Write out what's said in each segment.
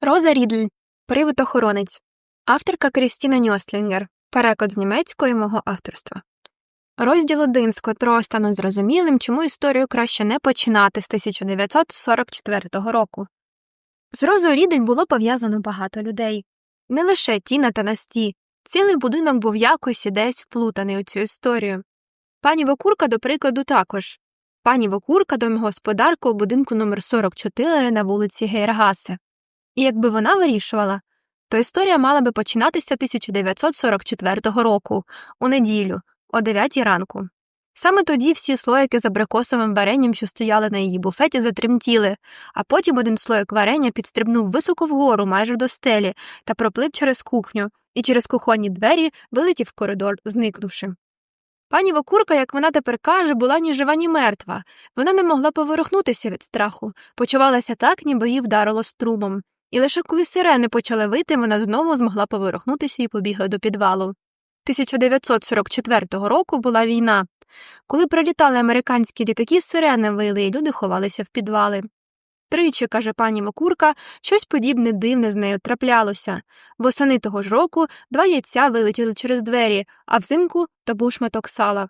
Роза Рідль. Привид охоронець. Авторка Крістіна Ньослінгер. Переклад з німецької мого авторства. Розділ 1, з котрого стану зрозумілим, чому історію краще не починати з 1944 року. З Розою Рідель було пов'язано багато людей. Не лише Тіна та Насті. Цілий будинок був якось і десь вплутаний у цю історію. Пані Вокурка, до прикладу, також. Пані Вокурка домогосподарка у будинку номер 44 на вулиці Гейргасе. І якби вона вирішувала, то історія мала би починатися 1944 року, у неділю, о 9 ранку. Саме тоді всі слоїки з абрикосовим варенням, що стояли на її буфеті, затремтіли, а потім один слоїк варення підстрибнув високо вгору, майже до стелі, та проплив через кухню, і через кухонні двері вилетів в коридор, зникнувши. Пані Вокурка, як вона тепер каже, була ні жива, ні мертва. Вона не могла поворухнутися від страху, почувалася так, ніби її вдарило струмом. І лише коли сирени почали вити, вона знову змогла поворухнутися і побігла до підвалу. 1944 року була війна. Коли прилітали американські літаки, сирени вили, і люди ховалися в підвали. Тричі, каже пані Вокурка, щось подібне дивне з нею траплялося. Восени того ж року два яйця вилетіли через двері, а взимку то був шматок сала.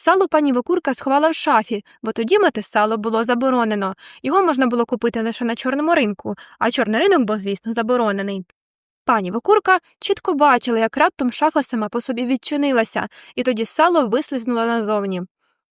Сало пані Вокурка сховала в шафі, бо тоді мати сало було заборонено. Його можна було купити лише на чорному ринку, а чорний ринок був, звісно, заборонений. Пані Вокурка чітко бачила, як раптом шафа сама по собі відчинилася, і тоді сало вислизнуло назовні.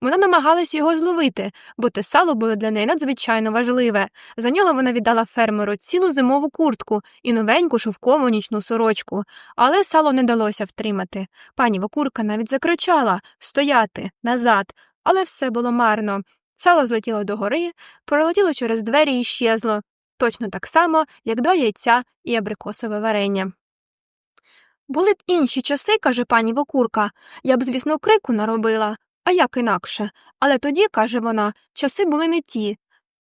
Вона намагалась його зловити, бо те сало було для неї надзвичайно важливе. За нього вона віддала фермеру цілу зимову куртку і новеньку шовкову нічну сорочку, але сало не далося втримати. Пані Вокурка навіть закричала стояти, назад, але все було марно. Сало злетіло догори, пролетіло через двері і щезло, точно так само, як два яйця і абрикосове варення. Були б інші часи, каже пані Вокурка, я б, звісно, крику наробила. А як інакше? Але тоді, каже вона, часи були не ті.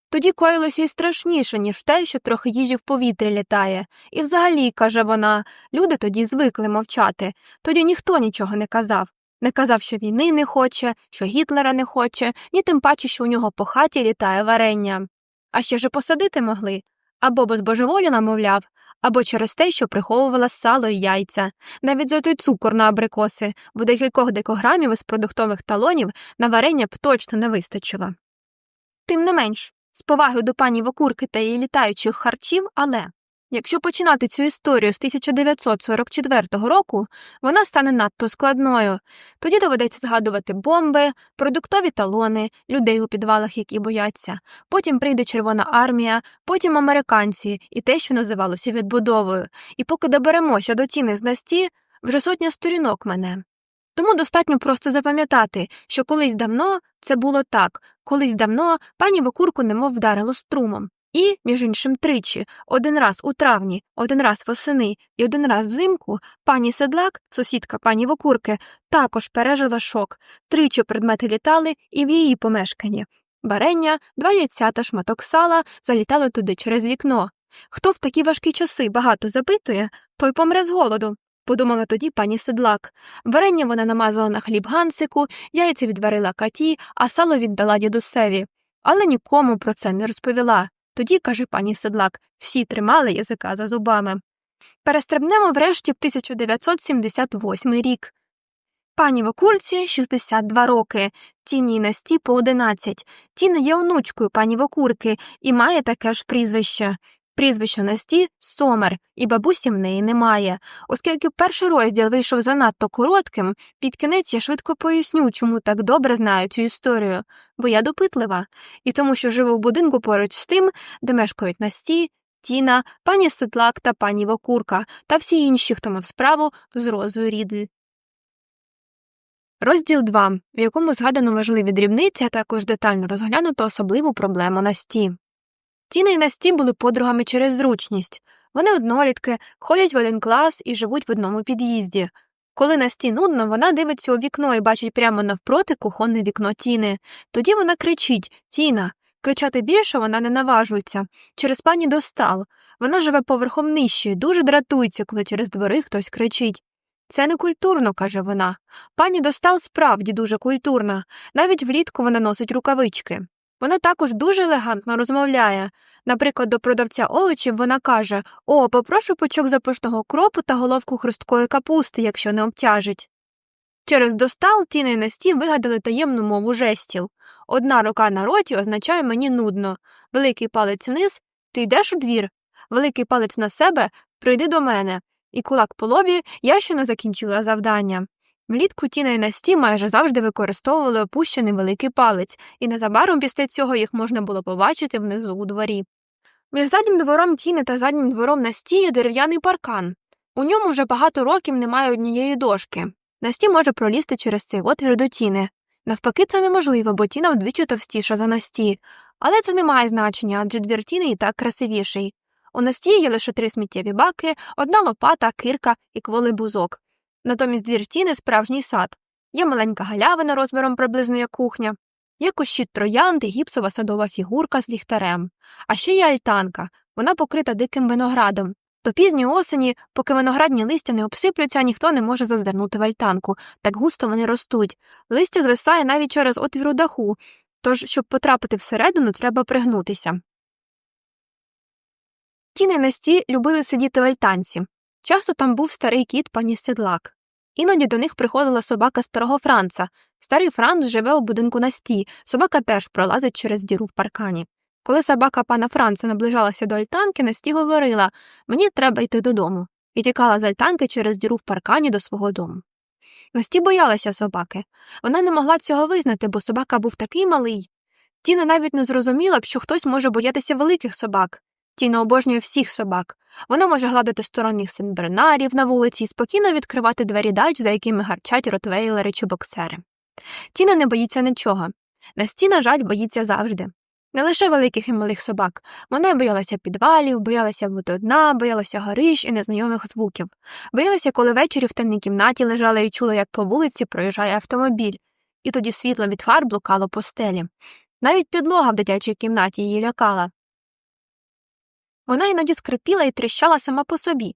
Тоді коїлося й страшніше, ніж те, що трохи їжі в повітрі літає. І взагалі, каже вона, люди тоді звикли мовчати. Тоді ніхто нічого не казав. Не казав, що війни не хоче, що Гітлера не хоче, ні тим паче, що у нього по хаті літає варення. А ще ж посадити могли або безбожеволіла, мовляв, або через те, що приховувала сало й яйця, навіть той цукор на абрикоси, бо декількох декограмів із продуктових талонів на варення б точно не вистачило. Тим не менш, з повагою до пані Вокурки та її літаючих харчів, але якщо починати цю історію з 1944 року, вона стане надто складною. Тоді доведеться згадувати бомби, продуктові талони, людей у підвалах, які бояться. Потім прийде Червона армія, потім американці і те, що називалося відбудовою. І поки доберемося до тіни з Насті, вже сотня сторінок мене. Тому достатньо просто запам'ятати, що колись давно це було так, колись давно пані Вокурку немов вдарило струмом. І, між іншим, тричі, один раз у травні, один раз восени і один раз взимку, пані Седлак, сусідка пані Вокурки, також пережила шок. Тричі предмети літали і в її помешканні. Барення, два яйця та шматок сала залітали туди через вікно. Хто в такі важкі часи багато запитує, той помре з голоду. Подумала тоді пані Седлак. Варення вона намазала на хліб гансику, яйця відварила каті, а сало віддала дідусеві. Але нікому про це не розповіла. Тоді, каже пані Седлак, всі тримали язика за зубами. Перестрибнемо врешті в 1978 рік. Пані Вокурці 62 роки, Тіні і Насті по 11. Тіна є онучкою пані Вокурки і має таке ж прізвище. Прізвище Насті Сомер, і бабусі в неї немає. Оскільки перший розділ вийшов занадто коротким, під кінець я швидко поясню, чому так добре знаю цю історію, бо я допитлива, і тому, що живу в будинку поруч з тим, де мешкають Насті, Тіна, пані Ситлак та пані Вокурка та всі інші, хто мав справу з Розою Рідль. Розділ 2, в якому згадано важливі дрібниці, а також детально розглянуто особливу проблему Насті. Тіна і Насті були подругами через зручність. Вони однолітки, ходять в один клас і живуть в одному під'їзді. Коли Насті нудно, вона дивиться у вікно і бачить прямо навпроти кухонне вікно Тіни. Тоді вона кричить Тіна. Кричати більше вона не наважується. Через пані достал. Вона живе поверхом нижче і дуже дратується, коли через двори хтось кричить. Це не культурно, каже вона. Пані достал справді дуже культурна. Навіть влітку вона носить рукавички. Вона також дуже елегантно розмовляє. Наприклад, до продавця овочів вона каже О, попрошу пучок запашного кропу та головку хрусткої капусти, якщо не обтяжить. Через достал Тіна і Насті вигадали таємну мову жестів. Одна рука на роті означає мені нудно, великий палець вниз ти йдеш у двір, великий палець на себе прийди до мене, і кулак по лобі я ще не закінчила завдання. Влітку Тіна і Насті майже завжди використовували опущений великий палець, і незабаром після цього їх можна було побачити внизу у дворі. Між заднім двором Тіни та заднім двором Насті є дерев'яний паркан. У ньому вже багато років немає однієї дошки. Насті може пролізти через цей отвір до Тіни. Навпаки, це неможливо, бо Тіна вдвічі товстіша за Насті. Але це не має значення, адже двір Тіни і так красивіший. У Насті є лише три сміттєві баки, одна лопата, кирка і кволий бузок. Натомість двір Тіни справжній сад. Є маленька галявина розміром приблизно як кухня, є кущі троянди, гіпсова садова фігурка з ліхтарем. А ще є альтанка, вона покрита диким виноградом. До пізньої осені, поки виноградні листя не обсиплються, ніхто не може зазирнути в альтанку, так густо вони ростуть. Листя звисає навіть через отвір у даху, тож, щоб потрапити всередину, треба пригнутися. Тіна і Насті любили сидіти в альтанці. Часто там був старий кіт пані Седлак. Іноді до них приходила собака старого Франца. Старий Франц живе у будинку Насті, собака теж пролазить через діру в паркані. Коли собака пана Франца наближалася до альтанки, Насті говорила Мені треба йти додому, і тікала з альтанки через діру в паркані до свого дому. Насті боялася собаки. Вона не могла цього визнати, бо собака був такий малий. Тіна навіть не зрозуміла б, що хтось може боятися великих собак. Тіна обожнює всіх собак. Вона може гладити сторонніх сенбернарів на вулиці і спокійно відкривати двері дач, за якими гарчать ротвейлери чи боксери. Тіна не боїться нічого. Насті, на жаль, боїться завжди. Не лише великих і малих собак. Вона боялася підвалів, боялася бути одна, боялася горищ і незнайомих звуків. Боялася, коли ввечері в темній кімнаті лежала і чула, як по вулиці проїжджає автомобіль, і тоді світло від фар блукало по стелі. Навіть підлога в дитячій кімнаті її лякала. Вона іноді скрипіла і тріщала сама по собі.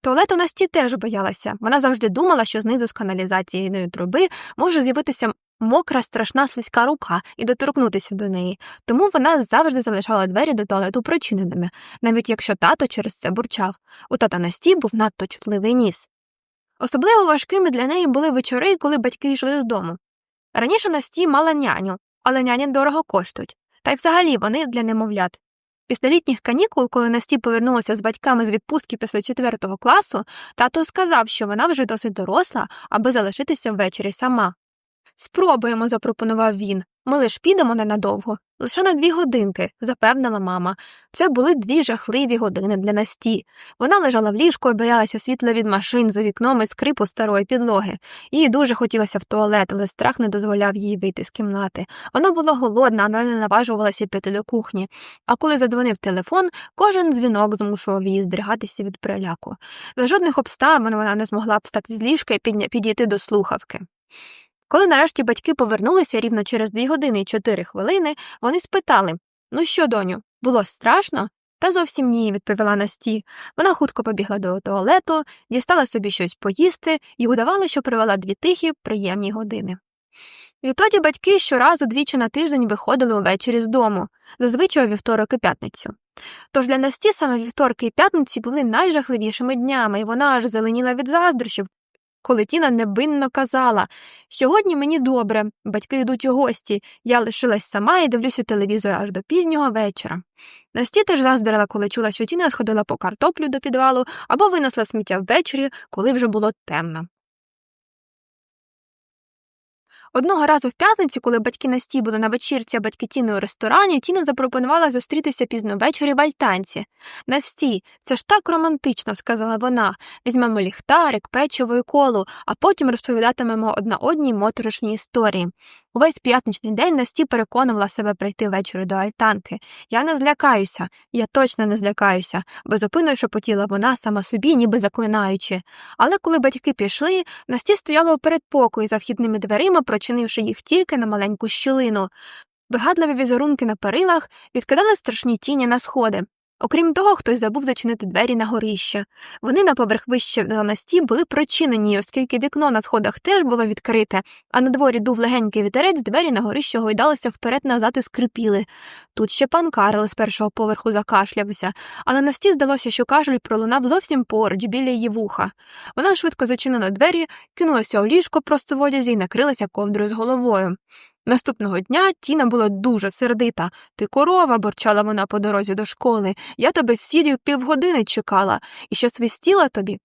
Туалету Насті теж боялася. Вона завжди думала, що знизу з каналізаційної труби може з'явитися мокра, страшна слизька рука і доторкнутися до неї, тому вона завжди залишала двері до туалету прочиненими, навіть якщо тато через це бурчав. У тата Насті був надто чутливий ніс. Особливо важкими для неї були вечори, коли батьки йшли з дому. Раніше Насті мала няню, але няні дорого коштують, та й взагалі вони для немовлят. Після літніх канікул, коли Насті повернулася з батьками з відпустки після четвертого класу, тато сказав, що вона вже досить доросла, аби залишитися ввечері сама. Спробуємо, запропонував він. Ми лиш підемо ненадовго, лише на дві годинки, запевнила мама. Це були дві жахливі години для Насті. Вона лежала в ліжку і боялася світла від машин за вікном і скрипу старої підлоги. Їй дуже хотілося в туалет, але страх не дозволяв їй вийти з кімнати. Вона була голодна, але не наважувалася піти до кухні. А коли задзвонив телефон, кожен дзвінок змушував її здригатися від переляку. За жодних обставин вона не змогла б встати з ліжка і підійти до слухавки. Коли нарешті батьки повернулися рівно через дві години і чотири хвилини, вони спитали Ну що, доню, було страшно? Та зовсім ні, відповіла Насті. Вона хутко побігла до туалету, дістала собі щось поїсти і удавала, що провела дві тихі, приємні години. Відтоді батьки щоразу двічі на тиждень виходили увечері з дому, зазвичай у вівторок і п'ятницю. Тож для Насті саме вівторки і п'ятниці були найжахливішими днями, і вона аж зеленіла від заздрощів, коли Тіна невинно казала Сьогодні мені добре, батьки йдуть у гості, я лишилась сама і дивлюся телевізор аж до пізнього вечора. Насті теж заздрила, коли чула, що Тіна сходила по картоплю до підвалу або винесла сміття ввечері, коли вже було темно. Одного разу в п'ятницю, коли батьки Насті були на вечірці, а батьки Тіни у ресторані, Тіна запропонувала зустрітися пізно ввечері в альтанці. Насті, це ж так романтично, сказала вона. Візьмемо ліхтарик, печиво і колу, а потім розповідатимемо одна одній моторошні історії. Увесь п'ятничний день Насті переконувала себе прийти ввечері до альтанки. Я не злякаюся, я точно не злякаюся, безупинно шепотіла вона сама собі, ніби заклинаючи. Але коли батьки пішли, Насті стояла у передпокої за вхідними дверима, прочинивши їх тільки на маленьку щілину. Вигадливі візерунки на перилах відкидали страшні тіні на сходи. Окрім того, хтось забув зачинити двері на горище. Вони на поверх вище на Насті були прочинені, оскільки вікно на сходах теж було відкрите, а на дворі дув легенький вітерець, двері на горище гойдалися вперед-назад і скрипіли. Тут ще пан Карл з першого поверху закашлявся, але Насті здалося, що кашель пролунав зовсім поруч, біля її вуха. Вона швидко зачинила двері, кинулася у ліжко просто в одязі і накрилася ковдрою з головою. Наступного дня Тіна була дуже сердита. Ти корова, борчала вона по дорозі до школи. Я тебе всі півгодини чекала і що свистіла тобі.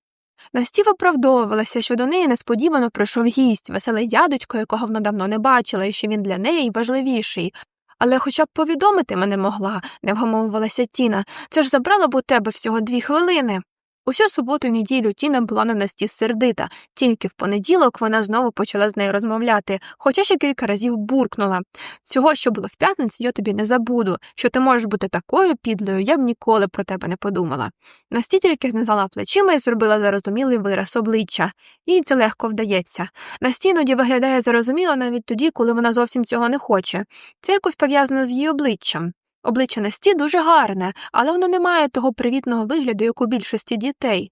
Настів оправдовувалася, що до неї несподівано прийшов гість, веселий дядечко, якого вона давно не бачила, і що він для неї важливіший. Але хоча б повідомити мене могла, не вгамовувалася Тіна. Це ж забрало б у тебе всього дві хвилини. Усю суботу й неділю Тіна була на Насті сердита, тільки в понеділок вона знову почала з нею розмовляти, хоча ще кілька разів буркнула. Цього, що було в п'ятницю, я тобі не забуду. Що ти можеш бути такою підлою, я б ніколи про тебе не подумала. Насті тільки знизала плечима і зробила зарозумілий вираз обличчя. Їй це легко вдається. Насті іноді виглядає зарозуміло навіть тоді, коли вона зовсім цього не хоче. Це якось пов'язано з її обличчям. Обличчя Насті дуже гарне, але воно не має того привітного вигляду, як у більшості дітей.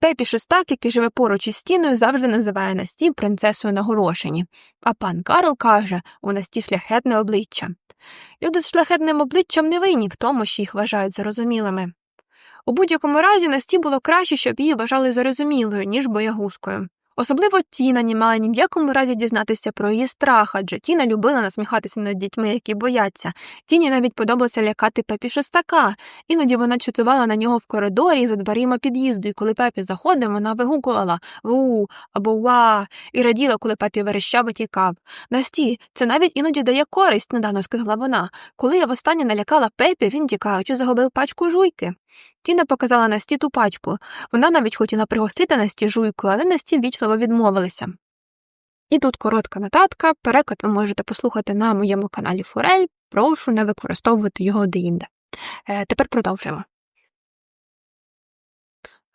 Пепі Шестак, який живе поруч із стіною, завжди називає Насті принцесою на горошині, а пан Карл каже у Насті шляхетне обличчя. Люди з шляхетним обличчям не винні в тому, що їх вважають зарозумілими. У будь-якому разі Насті було краще, щоб її вважали зарозумілою, ніж боягузкою. Особливо Тіна не мала ні в якому разі дізнатися про її страх, адже Тіна любила насміхатися над дітьми, які бояться. Тіні навіть подобалося лякати пепі шестака. Іноді вона чатувала на нього в коридорі за дверима під'їзду, і коли пепі заходив, вона вигукувала ву або ва і раділа, коли пепі верещав і тікав. Насті, це навіть іноді дає користь, недавно сказала вона. Коли я востаннє налякала пепі, він тікаючи, загубив пачку жуйки. Тіна показала Насті ту пачку. Вона навіть хотіла пригостити Насті жуйкою, але Насті ввічливо відмовилися. І тут коротка нотатка, переклад ви можете послухати на моєму каналі Форель. Прошу не використовувати його деінде. Е, тепер продовжуємо.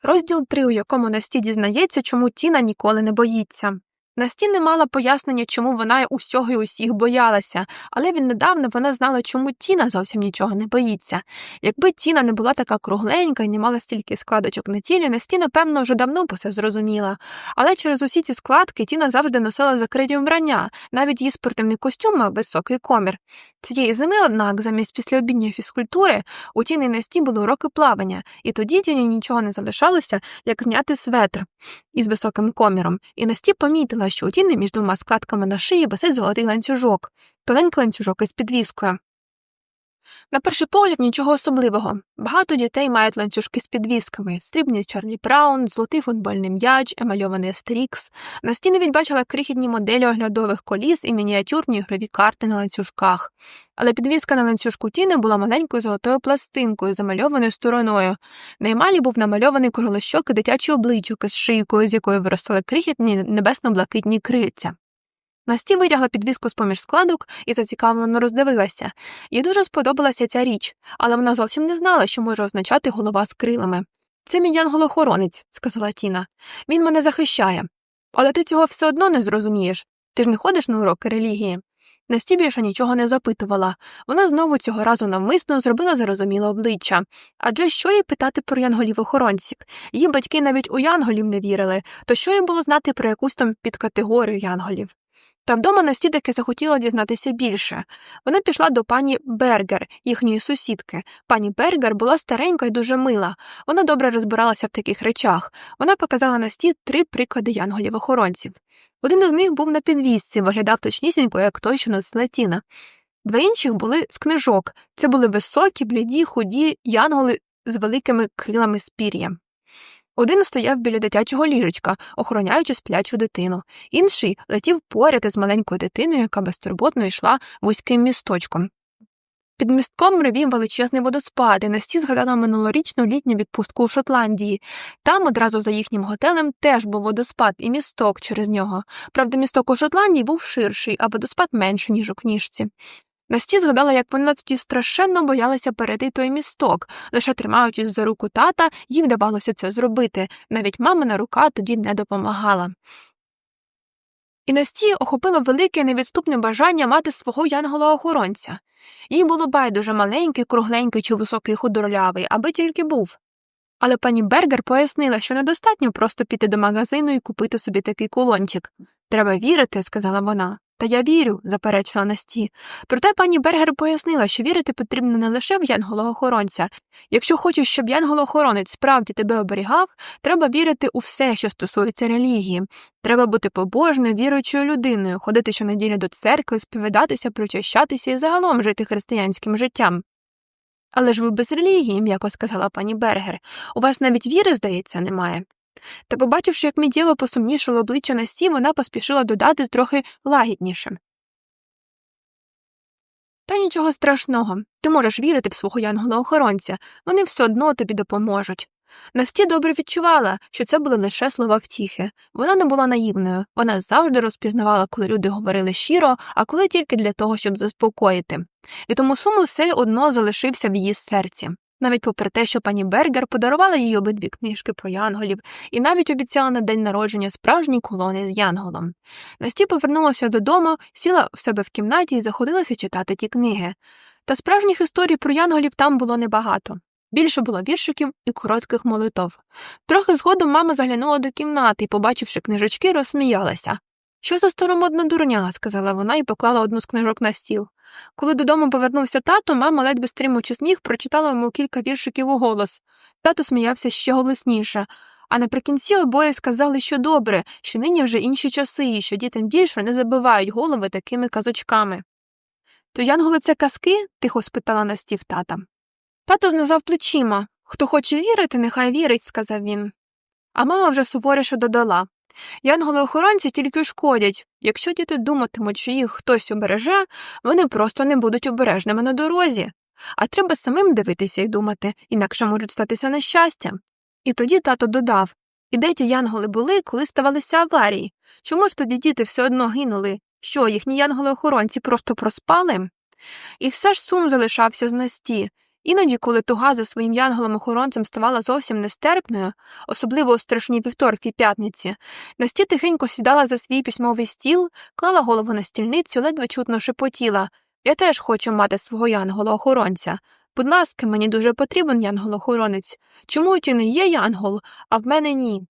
Розділ 3, у якому Насті дізнається, чому Тіна ніколи не боїться. Насті не мала пояснення, чому вона усього і усіх боялася, але віднедавна вона знала, чому Тіна зовсім нічого не боїться. Якби Тіна не була така кругленька і не мала стільки складочок на тілі, Насті, напевно, вже давно б усе зрозуміла. Але через усі ці складки Тіна завжди носила закриті вбрання, навіть її спортивний костюм мав високий комір. Цієї зими, однак, замість післяобідньої фізкультури у Тіни Насті були уроки плавання, і тоді Тіні нічого не залишалося, як зняти светр із високим коміром, і Насті помітила, що у Тіни між двома складками на шиї висить золотий ланцюжок, тоненький ланцюжок із підвіскою. На перший погляд нічого особливого. Багато дітей мають ланцюжки з підвісками, стрібний Чарлі Браун, золотий футбольний м'яч, емальований Астерікс. На стіни він бачила крихітні моделі оглядових коліс і мініатюрні ігрові карти на ланцюжках. Але підвіска на ланцюжку тіни була маленькою золотою пластинкою, замальованою стороною. На емалі був намальований круглощокий дитячий обличчик із шийкою, з якої виростали крихітні небесно-блакитні крильця. Насті витягла підвіску з поміж складок і зацікавлено роздивилася. Їй дуже сподобалася ця річ, але вона зовсім не знала, що може означати голова з крилами. Це мій янголохоронець, сказала Тіна. Він мене захищає. Але ти цього все одно не зрозумієш. Ти ж не ходиш на уроки релігії. Насті більше нічого не запитувала. Вона знову цього разу навмисно зробила зарозуміле обличчя. Адже що їй питати про янголів охоронців? Її батьки навіть у янголів не вірили, то що їй було знати про якусь там підкатегорію янголів? Та вдома Насті таки захотіла дізнатися більше. Вона пішла до пані Бергер, їхньої сусідки. Пані Бергер була старенька і дуже мила. Вона добре розбиралася в таких речах. Вона показала на Насті три приклади янголів-охоронців. Один із них був на підвісці, виглядав точнісінько, як той, що носила Тіна. Два інших були з книжок. Це були високі, бліді, худі янголи з великими крилами з пір'ям. Один стояв біля дитячого ліжечка, охороняючи сплячу дитину, інший летів поряд із маленькою дитиною, яка безтурботно йшла вузьким місточком. Під містком ревів величезний водоспад, і Насті згадала минулорічну літню відпустку у Шотландії. Там, одразу за їхнім готелем, теж був водоспад і місток через нього. Правда, місток у Шотландії був ширший, а водоспад менший, ніж у книжці. Насті згадала, як вона тоді страшенно боялася перейти той місток, лише тримаючись за руку тата, їй вдавалося це зробити. Навіть мамина рука тоді не допомагала. І Насті охопило велике невідступне бажання мати свого янгола-охоронця. Їй було байдуже маленький, кругленький чи високий худорлявий, аби тільки був. Але пані Бергер пояснила, що недостатньо просто піти до магазину і купити собі такий кулончик. Треба вірити, сказала вона. Та я вірю, заперечила Насті. Проте пані Бергер пояснила, що вірити потрібно не лише в янгола-охоронця. Якщо хочеш, щоб янгол-охоронець справді тебе оберігав, треба вірити у все, що стосується релігії. Треба бути побожною, віруючою людиною, ходити щонеділі до церкви, сповідатися, причащатися і загалом жити християнським життям. Але ж ви без релігії, м'яко сказала пані Бергер. У вас навіть віри, здається, немає. Та, побачивши, як миттєво посумнішало обличчя Насті, вона поспішила додати трохи лагідніше. Та нічого страшного, ти можеш вірити в свого янгола-охоронця, вони все одно тобі допоможуть. Насті добре відчувала, що це були лише слова втіхи. Вона не була наївною, вона завжди розпізнавала, коли люди говорили щиро, а коли тільки для того, щоб заспокоїти. І тому сум все одно залишився в її серці. Навіть попри те, що пані Бергер подарувала їй обидві книжки про янголів і навіть обіцяла на день народження справжні колони з янголом. Насті повернулася додому, сіла в себе в кімнаті і заходилася читати ті книги. Та справжніх історій про янголів там було небагато. Більше було віршиків і коротких молитов. Трохи згодом мама заглянула до кімнати і, побачивши книжечки, розсміялася. Що за старомодна дурня, сказала вона і поклала одну з книжок на стіл. Коли додому повернувся тато, мама, ледве стримуючи сміх, прочитала йому кілька віршиків у голос. Тато сміявся ще голосніше. А наприкінці обоє сказали, що добре, що нині вже інші часи, і що дітям більше не забивають голови такими казочками. То янголи це казки? тихо спитала Настів тата. Тато знизав плечима. Хто хоче вірити, нехай вірить, сказав він. А мама вже суворіше додала Янголи-охоронці тільки шкодять. Якщо діти думатимуть, що їх хтось обереже, вони просто не будуть обережними на дорозі. А треба самим дивитися і думати, інакше можуть статися нещастя. І тоді тато додав І де ті янголи були, коли ставалися аварії? Чому ж тоді діти все одно гинули? Що, їхні янголи-охоронці просто проспали? І все ж сум залишався з Насті. Іноді, коли туга за своїм янголом-охоронцем ставала зовсім нестерпною, особливо у страшні вівторки й п'ятниці, Насті тихенько сідала за свій письмовий стіл, клала голову на стільницю, ледве чутно шепотіла. Я теж хочу мати свого янгола-охоронця. Будь ласка, мені дуже потрібен янгол-охоронець. Чому ті не є янгол, а в мене ні?